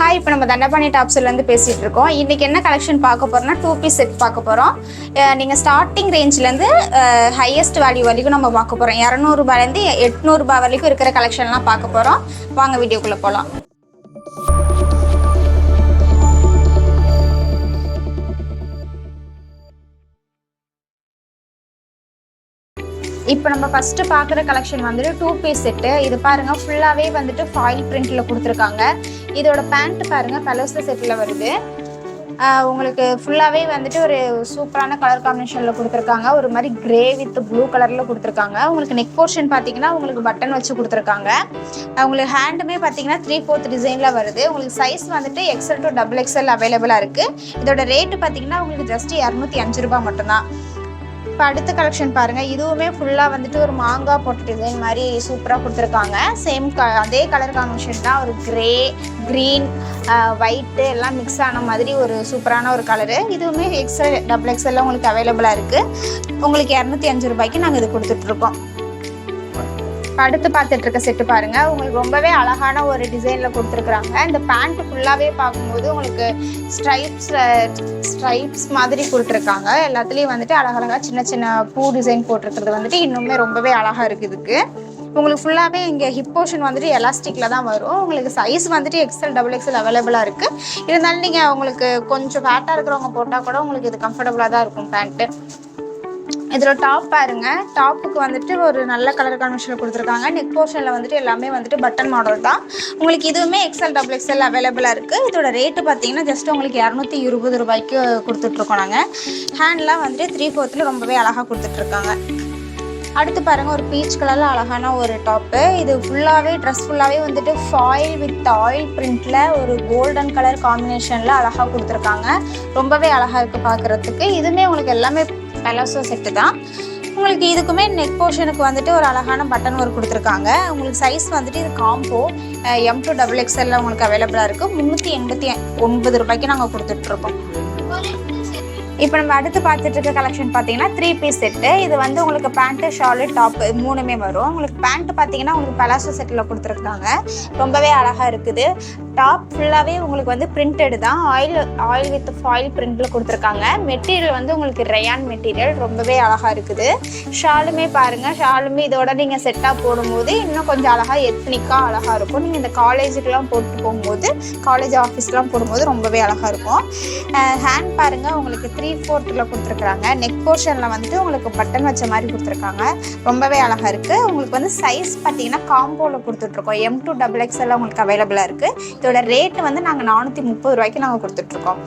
Hi இப்போ நம்ம தண்டபாணி டாப்ஸ்லேருந்து பேசிகிட்டு இருக்கோம். இன்றைக்கி என்ன கலெக்ஷன் பார்க்க போகிறோம்னா டூ பீஸ் செட் பார்க்க போகிறோம் நீங்கள் ஸ்டார்டிங் ரேஞ்ச்லேருந்து ஹையஸ்ட் வேல்யூ வரைக்கும் நம்ம பார்க்க போகிறோம் இரநூறுபாலேருந்து எட்நூறுபா வரைக்கும் இருக்கிற கலெக்ஷன்லாம் பார்க்க போகிறோம் வாங்க வீடியோக்குள்ளே போகலாம் இப்போ நம்ம ஃபஸ்ட்டு பார்க்குற கலெக்ஷன் வந்துட்டு டூ பீஸ் செட்டு இது பாருங்க ஃபுல்லாகவே வந்துட்டு ஃபாயில் பிரிண்டில் கொடுத்துருக்காங்க. இதோட பேண்ட் பாருங்க பலோசா செட்டில் வருது. உங்களுக்கு ஃபுல்லாகவே வந்துட்டு ஒரு சூப்பரான கலர் காம்பினேஷனில் கொடுத்துருக்காங்க. ஒரு மாதிரி கிரே வித் ப்ளூ கலரில் கொடுத்துருக்காங்க. உங்களுக்கு நெக் போர்ஷன் பார்த்தீங்கன்னா உங்களுக்கு பட்டன் வச்சு கொடுத்துருக்காங்க. உங்களுக்கு ஹேண்டுமே பார்த்தீங்கன்னா த்ரீ ஃபோர்த் டிசைனில் வருது. உங்களுக்கு சைஸ் வந்துட்டு எக்ஸல் டு டபுள் எக்ஸல் அவைலபிளாக இருக்குது இதோட ரேட்டு பார்த்தீங்கன்னா உங்களுக்கு ஜஸ்ட் இரநூத்தி அஞ்சு ரூபாய் மட்டும்தான். இப்போ அடுத்த கலெக்ஷன் பாருங்க. இதுவுமே ஃபுல்லாக வந்துட்டு ஒரு மாங்காய் போட்ட டிசைன் மாதிரி சூப்பராக கொடுத்துருக்காங்க. சேம் க அதே கலர் காம்பினேஷன் தான் ஒரு கிரே க்ரீன் ஒயிட்டு எல்லாம் மிக்ஸ் ஆன மாதிரி ஒரு சூப்பரான ஒரு கலரு இதுவுமே எக்ஸல் டபுள் எக்ஸல்லாம் உங்களுக்கு அவைலபிளாக இருக்குது உங்களுக்கு இரநூத்தி அஞ்சு ரூபாய்க்கு நாங்கள் இது கொடுத்துட்ருக்கோம் அடுத்து பார்த்துட்டு இருக்க செட்டு பாருங்க. உங்களுக்கு ரொம்பவே அழகான ஒரு டிசைனில் கொடுத்துருக்குறாங்க. இந்த பேண்ட் ஃபுல்லாகவே பார்க்கும்போது உங்களுக்கு ஸ்ட்ரைப்ஸ் ஸ்ட்ரைப்ஸ் மாதிரி கொடுத்துருக்காங்க. எல்லாத்துலேயும் வந்துட்டு அழகழகாக சின்ன சின்ன பூ டிசைன் போட்டிருக்கிறது வந்துட்டு இன்னுமே ரொம்பவே அழகாக இருக்குது இதுக்கு. உங்களுக்கு ஃபுல்லாகவே இங்கே ஹிப் போர்ஷன் வந்துட்டு எலாஸ்டிக்கில் தான் வரும். உங்களுக்கு சைஸ் வந்துட்டு எக்ஸ்எல் டபுள் எக்ஸ்எல் அவைலபிளாக இருக்குது இருந்தாலும் நீங்கள் உங்களுக்கு கொஞ்சம் ஃபேட்டாக இருக்கிறவங்க போட்டால் கூட உங்களுக்கு இது கம்ஃபர்டபுளாக தான் இருக்கும் பேண்ட்டு இதில் டாப் பாருங்க. டாப்புக்கு வந்துட்டு ஒரு நல்ல கலர் காம்பினேஷனில் கொடுத்துருக்காங்க. நெக் போர்ஷனில் வந்துட்டு எல்லாமே வந்துட்டு பட்டன் மாடல் தான். உங்களுக்கு இதுவுமே எக்ஸ்எல் டபுள் எக்ஸ்எல் அவைலபிளாக இருக்குது இதோட ரேட்டு பார்த்தீங்கன்னா ஜஸ்ட் உங்களுக்கு இரநூத்தி இருபது ரூபாய்க்கு கொடுத்துட்ருக்கோம் நாங்கள் ஹேண்ட்லாம் வந்துட்டு த்ரீ ஃபோர்த்தில் ரொம்பவே அழகாக கொடுத்துட்ருக்காங்க. அடுத்து பாருங்கள் ஒரு பீச் கலரில் அழகான ஒரு டாப்பு இது ஃபுல்லாகவே ட்ரெஸ் ஃபுல்லாகவே வந்துட்டு ஃபாயில் வித் ஆயில் பிரிண்டில் ஒரு கோல்டன் கலர் காம்பினேஷனில் அழகாக கொடுத்துருக்காங்க. ரொம்பவே அழகாக இருக்குது பார்க்குறதுக்கு இதுவுமே உங்களுக்கு எல்லாமே பெலோசோ செட்டு தான். உங்களுக்கு இதுக்குமே நெக் போர்ஷனுக்கு வந்துட்டு ஒரு அழகான பட்டன் ஒர்க் கொடுத்துருக்காங்க. உங்களுக்கு சைஸ் வந்துட்டு இது காம்போ எம் டூ டபுள் எக்ஸ்எல்ல உங்களுக்கு அவைலபிளாக இருக்குது முந்நூற்றி எண்பத்தி ஒன்பது ரூபாய்க்கு நாங்கள் கொடுத்துட்ருக்கோம். இப்போ நம்ம அடுத்து பார்த்துட்டு இருக்க கலெக்ஷன் பார்த்தீங்கன்னா த்ரீ பீஸ் செட்டு இது வந்து உங்களுக்கு பேண்ட்டு ஷாலு டாப் மூணுமே வரும். உங்களுக்கு பேண்ட் பார்த்தீங்கன்னா உங்களுக்கு பலாசோ செட்டில் கொடுத்துருக்காங்க. ரொம்பவே அழகாக இருக்குது. டாப் ஃபுல்லாகவே உங்களுக்கு வந்து பிரிண்டடு தான். ஆயில் ஆயில் வித் ஃபாயில் பிரிண்டில் கொடுத்துருக்காங்க. மெட்டீரியல் வந்து உங்களுக்கு ரயான் மெட்டீரியல் ரொம்பவே அழகாக இருக்குது. ஷாலுமே பாருங்கள் ஷாலுமே இதோட நீங்கள் செட்டாக போடும்போது இன்னும் கொஞ்சம் அழகாக எத்னிக்காக அழகாக இருக்கும். நீங்கள் இந்த காலேஜுக்கெலாம் போட்டு போகும்போது காலேஜ் ஆஃபீஸ்லாம் போடும்போது ரொம்பவே அழகாக இருக்கும். ஹேண்ட் பாருங்கள் உங்களுக்கு த்ரீ ஃபோர்த்தில் கொடுத்துருக்குறாங்க. நெக் போர்ஷனில் வந்துட்டு உங்களுக்கு பட்டன் வச்ச மாதிரி கொடுத்துருக்காங்க. ரொம்பவே அழகாக இருக்குது உங்களுக்கு வந்து சைஸ் பார்த்தீங்கன்னா காம்போவில் கொடுத்துட்ருக்கோம். எம் டூ டபுள் எக்ஸ்எல் உங்களுக்கு அவைலபிளாக இருக்குது இதோட ரேட்டு வந்து நாங்கள் நானூற்றி முப்பது ரூபாய்க்கு நாங்கள் கொடுத்துட்ருக்கோம்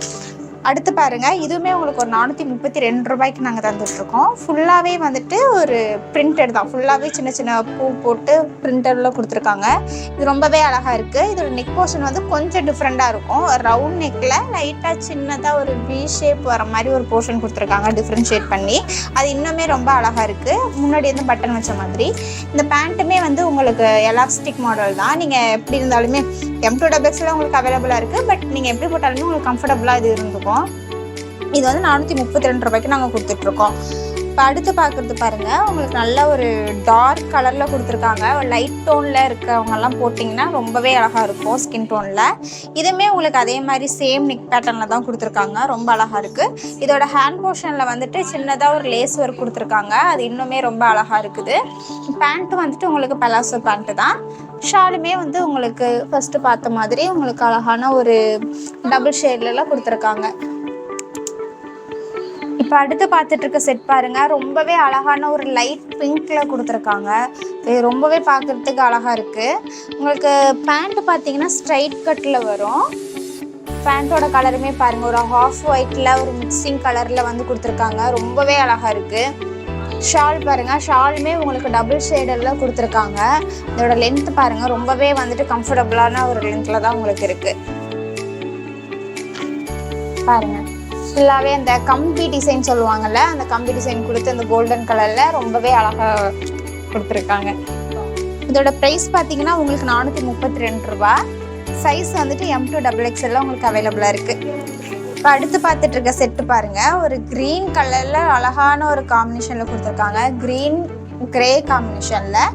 அடுத்து பாருங்க இதுவுமே உங்களுக்கு ஒரு நானூற்றி முப்பத்தி ரெண்டு ரூபாய்க்கு நாங்கள் தந்துட்டுருக்கோம். ஃபுல்லாகவே வந்துட்டு ஒரு பிரிண்டட் தான். ஃபுல்லாகவே சின்ன சின்ன பூ போட்டு பிரிண்டடில் கொடுத்துருக்காங்க. இது ரொம்பவே அழகாக இருக்குது இதோட நெக் போர்ஷன் வந்து கொஞ்சம் டிஃப்ரெண்ட்டாக இருக்கும். ரவுண்ட் நெக்கில் லைட்டாக சின்னதாக ஒரு வி ஷேப் வர மாதிரி ஒரு போர்ஷன் கொடுத்துருக்காங்க. டிஃப்ரென்ஷியேட் பண்ணி. அது இன்னுமே ரொம்ப அழகாக இருக்குது முன்னாடி வந்து பட்டன் வச்ச மாதிரி. இந்த பேண்ட்டுமே வந்து உங்களுக்கு எலாஸ்டிக் மாடல் தான். நீங்கள் எப்படி இருந்தாலுமே எம் டூ டபுள்ஸில் உங்களுக்கு அவைலபிளாக இருக்குது பட் நீங்கள் எப்படி போட்டாலுமே உங்களுக்கு கம்ஃபர்டபுளாக இது இருந்துக்கும். இது வந்து நானூற்றி முப்பத்தி ரெண்டு ரூபாய்க்கு நாங்கள் கொடுத்துட்ருக்கோம். இப்போ அடுத்து பார்க்குறது பாருங்கள் உங்களுக்கு நல்ல ஒரு டார்க் கலரில் கொடுத்துருக்காங்க. லைட் டோனில் இருக்கவங்கெல்லாம் போட்டிங்கன்னா ரொம்பவே அழகாக இருக்கும் ஸ்கின் டோனில் இதுவுமே உங்களுக்கு அதே மாதிரி சேம் நெக் பேட்டர்னில் தான் கொடுத்துருக்காங்க. ரொம்ப அழகாக இருக்குது இதோட ஹேண்ட் போர்ஷனில் வந்துட்டு சின்னதாக ஒரு லேஸ் ஒர்க் கொடுத்துருக்காங்க. அது இன்னுமே ரொம்ப அழகாக இருக்குது. பேண்ட்டு வந்துட்டு உங்களுக்கு பலாசோ பேண்ட்டு தான். ஷாலுமே வந்து உங்களுக்கு ஃபஸ்ட்டு பார்த்த மாதிரி உங்களுக்கு அழகான ஒரு டபுள் ஷேட்லலாம் கொடுத்துருக்காங்க. இப்போ அடுத்து பார்த்துட்டு இருக்க செட் பாருங்க. ரொம்பவே அழகான ஒரு லைட் பிங்க்ல கொடுத்துருக்காங்க. ரொம்பவே பார்க்கறதுக்கு அழகா இருக்கு. உங்களுக்கு பேண்ட் பார்த்தீங்கன்னா ஸ்ட்ரைட் கட்டில் வரும். பேண்ட்டோட கலருமே பாருங்க. ஒரு ஹாஃப் ஒயிட்ல ஒரு மிக்சிங் கலர்ல வந்து கொடுத்துருக்காங்க. ரொம்பவே அழகா இருக்கு. ஷால் பாருங்க. ஷாலுமே உங்களுக்கு டபுள் ஷேடர்ல கொடுத்துருக்காங்க. இதோட லென்த் பாருங்க. ரொம்பவே வந்துட்டு கம்ஃபர்டபுளான ஒரு லென்த்தில் தான் உங்களுக்கு இருக்கு. பாருங்க. ஃபுல்லாகவே அந்த கம்பி டிசைன் சொல்லுவாங்கல்ல அந்த கம்பி டிசைன் கொடுத்து அந்த கோல்டன் கலரில் ரொம்பவே அழகாக கொடுத்துருக்காங்க. இதோட ப்ரைஸ் பார்த்தீங்கன்னா உங்களுக்கு நானூற்றி முப்பத்தி ரெண்டு ரூபா. சைஸ் வந்துட்டு எம் டூ டபுள் எக்ஸ்எல்லாம் உங்களுக்கு அவைலபிளாக இருக்குது இப்போ அடுத்து பார்த்துட்டு இருக்க செட்டு பாருங்கள் ஒரு க்ரீன் கலரில் அழகான ஒரு காம்பினேஷனில் கொடுத்துருக்காங்க. க்ரீன் கிரே காம்பினேஷனில்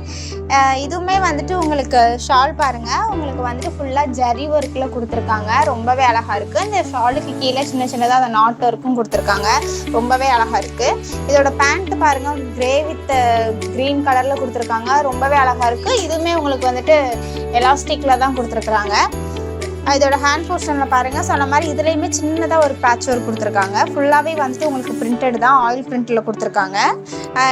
இதுவுமே வந்துட்டு உங்களுக்கு ஷால் பாருங்கள் உங்களுக்கு வந்துட்டு ஃபுல்லாக ஜரி ஒர்க்கில் கொடுத்துருக்காங்க. ரொம்பவே அழகாக இருக்குது இந்த ஷாலுக்கு கீழே சின்ன சின்னதாக அந்த நாட் ஒர்க்கும் கொடுத்துருக்காங்க. ரொம்பவே அழகாக இருக்குது இதோட பேண்ட் பாருங்கள் கிரே வித் க்ரீன் கலரில் கொடுத்துருக்காங்க. ரொம்பவே அழகாக இருக்குது இதுவுமே உங்களுக்கு வந்துட்டு எலாஸ்டிக்கில் தான் கொடுத்துருக்குறாங்க. இதோட ஹேண்ட் போர்ஷனில் பாருங்கள் சொன்ன மாதிரி இதுலேயுமே சின்னதாக ஒரு பேட்ச் ஒர்க் கொடுத்துருக்காங்க. ஃபுல்லாகவே வந்துட்டு உங்களுக்கு பிரிண்டட் தான் ஆயில் பிரிண்டில் கொடுத்துருக்காங்க.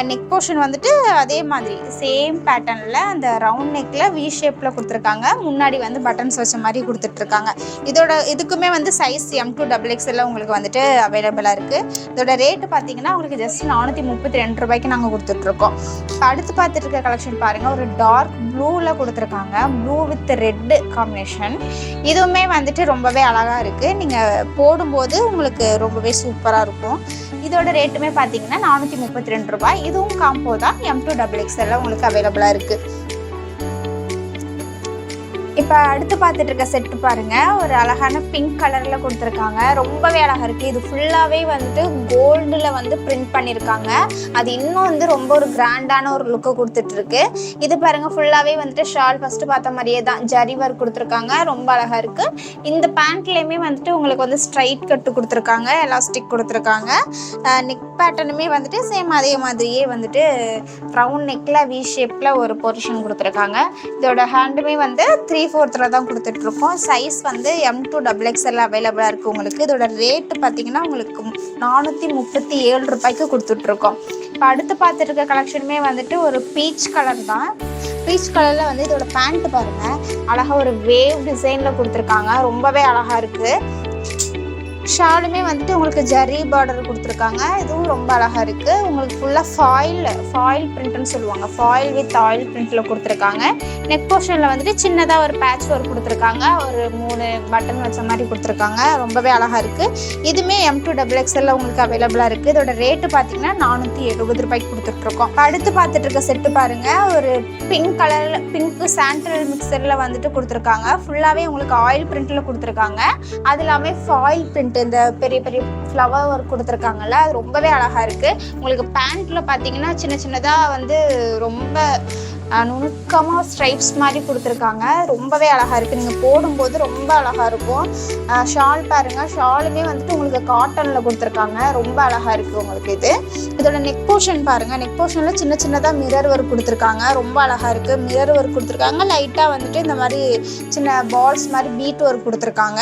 நெக் போர்ஷன் வந்துட்டு அதே மாதிரி சேம் பேட்டர்னில் அந்த ரவுண்ட் நெக்கில் வி ஷேப்பில் கொடுத்துருக்காங்க. முன்னாடி வந்து பட்டன்ஸ் வச்ச மாதிரி கொடுத்துட்ருக்காங்க. இதோட இதுக்குமே வந்து சைஸ் எம் டூ டபுள் எக்ஸில் உங்களுக்கு வந்துட்டு அவைலபிளாக இருக்குது இதோட ரேட்டு பார்த்தீங்கன்னா உங்களுக்கு ஜஸ்ட் நானூற்றி முப்பத்தி ரெண்டு ரூபாய்க்கு நாங்கள் கொடுத்துட்ருக்கோம். இப்போ அடுத்து பார்த்துட்டு இருக்க கலெக்ஷன் பாருங்கள் ஒரு டார்க் ப்ளூவில் கொடுத்துருக்காங்க. ப்ளூ வித் ரெட்டு காம்பினேஷன் இது இதுவுமே வந்துட்டு ரொம்பவே அழகாக இருக்குது நீங்கள் போடும்போது உங்களுக்கு ரொம்பவே சூப்பராக இருக்கும். இதோட ரேட்டுமே பார்த்தீங்கன்னா நானூற்றி முப்பத்தி ரெண்டு ரூபாய். இதுவும் காம்போ தான் எம் டூ டபுள் எக்ஸ்எல்லாம் உங்களுக்கு அவைலபிளாக இருக்குது இப்போ அடுத்து பார்த்துட்டு இருக்க செட்டு பாருங்க. ஒரு அழகான பிங்க் கலரில் கொடுத்துருக்காங்க. ரொம்பவே அழகாக இருக்குது இது ஃபுல்லாகவே வந்துட்டு கோல்டில் வந்து பிரிண்ட் பண்ணியிருக்காங்க அது இன்னும் வந்து ரொம்ப ஒரு கிராண்டான ஒரு லுக்கை கொடுத்துட்ருக்கு இது பாருங்க ஃபுல்லாகவே வந்துட்டு ஷால் ஃபஸ்ட்டு பார்த்த மாதிரியே தான். ஜரி ஒர்க் கொடுத்துருக்காங்க. ரொம்ப அழகாக இருக்குது இந்த பேண்ட்லேயுமே வந்துட்டு உங்களுக்கு வந்து ஸ்ட்ரைட் கட்டு கொடுத்துருக்காங்க. எலாஸ்டிக் கொடுத்துருக்காங்க. நெக் பேட்டர்னுமே வந்துட்டு சேம் அதே மாதிரியே வந்துட்டு ரவுண்ட் நெக்கில் வி ஷேப்பில் ஒரு பொர்ஷன் கொடுத்துருக்காங்க. இதோட ஹேண்டுமே வந்து த்ரீ ஃபோர்த்தில் தான் கொடுத்துட்ருக்கோம். சைஸ் வந்து எம் டூ டபுள் எக்ஸ்எல் அவைலபிளாக இருக்குது உங்களுக்கு. இதோட ரேட்டு பார்த்தீங்கன்னா உங்களுக்கு நானூற்றி முப்பத்தி ஏழு ரூபாய்க்கு கொடுத்துட்ருக்கோம். இப்போ அடுத்து பார்த்துருக்க கலெக்ஷனுமே வந்துட்டு ஒரு பீச் கலர் தான். பீச் கலரில் வந்து இதோட பேண்ட் பாருங்கள் அழகாக ஒரு வேவ் டிசைனில் கொடுத்துருக்காங்க. ரொம்பவே அழகாக இருக்குது ஷாலுமே வந்துட்டு உங்களுக்கு ஜரி பார்டர் கொடுத்துருக்காங்க. இதுவும் ரொம்ப அழகாக இருக்குது உங்களுக்கு ஃபுல்லாக ஃபாயில் ஃபாயில் பிரிண்ட்னு சொல்லுவாங்க. ஃபாயில் வித் ஆயில் பிரிண்ட்டில் கொடுத்துருக்காங்க. நெக் போர்ஷனில் வந்துட்டு சின்னதாக ஒரு பேட்ச் ஒர்க் கொடுத்துருக்காங்க. ஒரு மூணு பட்டன் வச்ச மாதிரி கொடுத்துருக்காங்க. ரொம்பவே அழகாக இருக்குது இதுவுமே எம் டூ டபுள் எக்ஸ்எல்ல உங்களுக்கு அவைலபிளாக இருக்குது இதோட ரேட்டு பார்த்தீங்கன்னா நானூற்றி எழுபது ரூபாய்க்கு கொடுத்துட்ருக்கோம். அடுத்து பார்த்துட்டு இருக்க செட்டு பாருங்கள் ஒரு பிங்க் கலரில் பிங்க் சாண்டல் மிக்சரில் வந்துட்டு கொடுத்துருக்காங்க. ஃபுல்லாகவே உங்களுக்கு ஆயில் பிரிண்ட்டில் கொடுத்துருக்காங்க. அது இல்லாமல் ஃபாயில் பிரிண்ட் இந்த பெரிய பெரிய ஃப்ளவர் ஒர்க் கொடுத்துருக்காங்கல்ல அது ரொம்பவே அழகாக இருக்குது உங்களுக்கு பேண்ட்டில் பார்த்தீங்கன்னா சின்ன சின்னதாக வந்து ரொம்ப நுணுக்கமாக ஸ்ட்ரைப்ஸ் மாதிரி கொடுத்துருக்காங்க. ரொம்பவே அழகாக இருக்குது நீங்கள் போடும்போது ரொம்ப அழகாக இருக்கும். ஷால் பாருங்கள் ஷாலுமே வந்துட்டு உங்களுக்கு காட்டனில் கொடுத்துருக்காங்க. ரொம்ப அழகாக இருக்குது உங்களுக்கு இது. இதோட நெக் போர்ஷன் பாருங்கள் நெக் போர்ஷனில் சின்ன சின்னதாக மிரர் ஒர்க் கொடுத்துருக்காங்க. ரொம்ப அழகாக இருக்குது மிரர் ஒர்க் கொடுத்துருக்காங்க. லைட்டாக வந்துட்டு இந்த மாதிரி சின்ன பால்ஸ் மாதிரி பீட் ஒர்க் கொடுத்துருக்காங்க.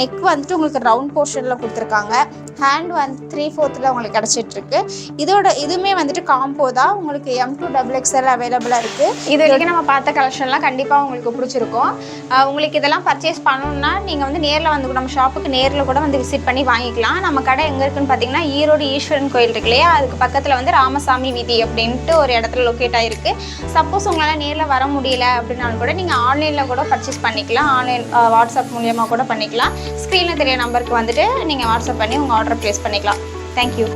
நெக் வந்துட்டு உங்களுக்கு ரவுண்ட் போர்ஷனில் கொடுத்துருக்காங்க. ஹேண்ட் வந்து த்ரீ ஃபோர்த்தில் உங்களுக்கு கிடச்சிட்ருக்கு இதோட இதுவுமே வந்துட்டு காம்போ தான். உங்களுக்கு எம் டூ டபுள் எக்ஸ்எல் அவைலபிளாக இருக்குது இது வரைக்கும் நம்ம பார்த்த கலெக்ஷன்லாம் கண்டிப்பாக உங்களுக்கு பிடிச்சிருக்கும். உங்களுக்கு இதெல்லாம் பர்ச்சேஸ் பண்ணணும்னா நீங்கள் வந்து நேரில் வந்து நம்ம ஷாப்புக்கு நேரில் கூட வந்து விசிட் பண்ணி வாங்கிக்கலாம். நம்ம கடை எங்கே இருக்குன்னு பார்த்தீங்கன்னா ஈரோடு ஈஸ்வரன் கோயில் இருக்கு இல்லையா? அதுக்கு பக்கத்தில் வந்து ராமசாமி வீதி அப்படின்ட்டு ஒரு இடத்துல லொக்கேட் ஆகிருக்கு சப்போஸ் உங்களால் நேரில் வர முடியல அப்படின்னாலும் கூட நீங்கள் ஆன்லைனில் கூட பர்ச்சேஸ் பண்ணிக்கலாம். ஆன்லைன் வாட்ஸ்அப் மூலியமாக கூட பண்ணிக்கலாம். ஸ்க்ரீனில் தெரிய நம்பருக்கு வந்துட்டு நீங்கள் வாட்ஸ்அப் பண்ணி உங்கள் ஆர்டர் ப்ளேஸ் பண்ணிக்கலாம். தேங்க்யூ